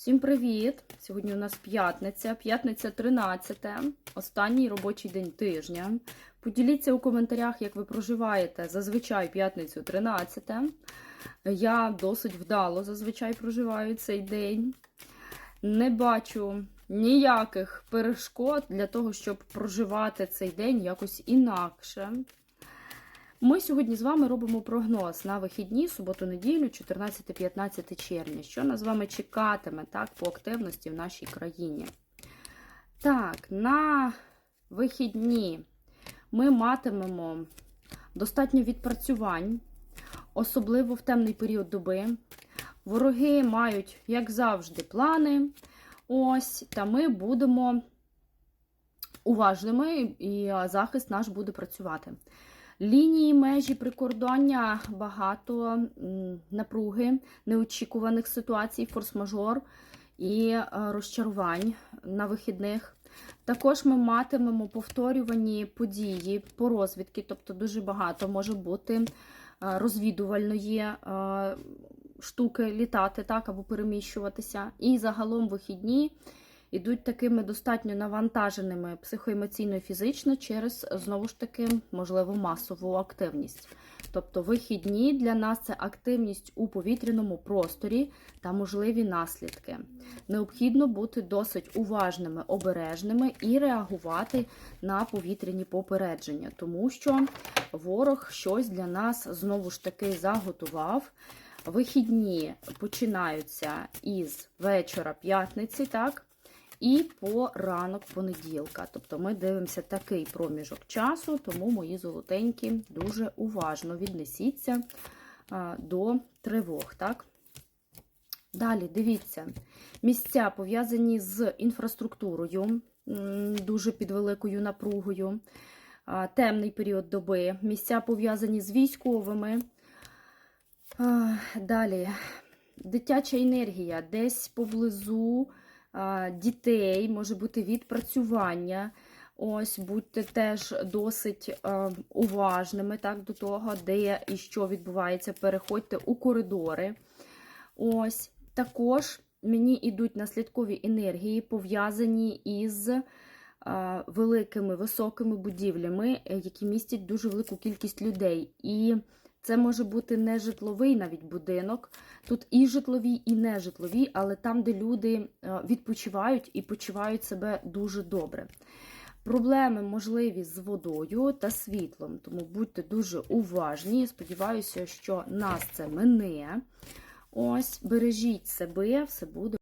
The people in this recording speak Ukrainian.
Всім привіт! Сьогодні у нас п'ятниця, п'ятниця 13, останній робочий день тижня. Поділіться у коментарях, як ви проживаєте зазвичай п'ятницю 13. Я досить вдало зазвичай проживаю цей день. Не бачу ніяких перешкод для того, щоб проживати цей день якось інакше. Ми сьогодні з вами робимо прогноз на вихідні, суботу-неділю, 14-15 червня. Що нас з вами чекатиме так, по активності в нашій країні? Так, на вихідні ми матимемо достатньо відпрацювань, особливо в темний період доби. Вороги мають, як завжди, плани. Ось, та ми будемо уважними, і захист наш буде працювати. Лінії межі прикордоння багато напруги, неочікуваних ситуацій, форс-мажор і е, розчарувань на вихідних. Також ми матимемо повторювані події по розвідки, тобто дуже багато може бути е, розвідувальної е, штуки літати так, або переміщуватися. І загалом вихідні ідуть такими достатньо навантаженими психоемоційно і фізично через, знову ж таки, можливо, масову активність. Тобто вихідні для нас це активність у повітряному просторі та можливі наслідки. Необхідно бути досить уважними, обережними і реагувати на повітряні попередження, тому що ворог щось для нас знову ж таки заготував. Вихідні починаються із вечора п'ятниці, так? І по ранок понеділка. Тобто ми дивимося такий проміжок часу, тому мої золотенькі дуже уважно віднесіться до тривог. так? Далі, дивіться, місця пов'язані з інфраструктурою, дуже під великою напругою, темний період доби, місця пов'язані з військовими. Далі, дитяча енергія десь поблизу дітей, може бути відпрацювання. Ось, будьте теж досить е, уважними так, до того, де і що відбувається. Переходьте у коридори. Ось, також мені йдуть наслідкові енергії, пов'язані із е, великими високими будівлями, які містять дуже велику кількість людей. І це може бути не житловий навіть будинок. Тут і житлові, і нежитлові, але там, де люди е, відпочивають і почувають себе дуже добре. Проблеми можливі з водою та світлом, тому будьте дуже уважні. Сподіваюся, що нас це мине. Ось, бережіть себе, все буде.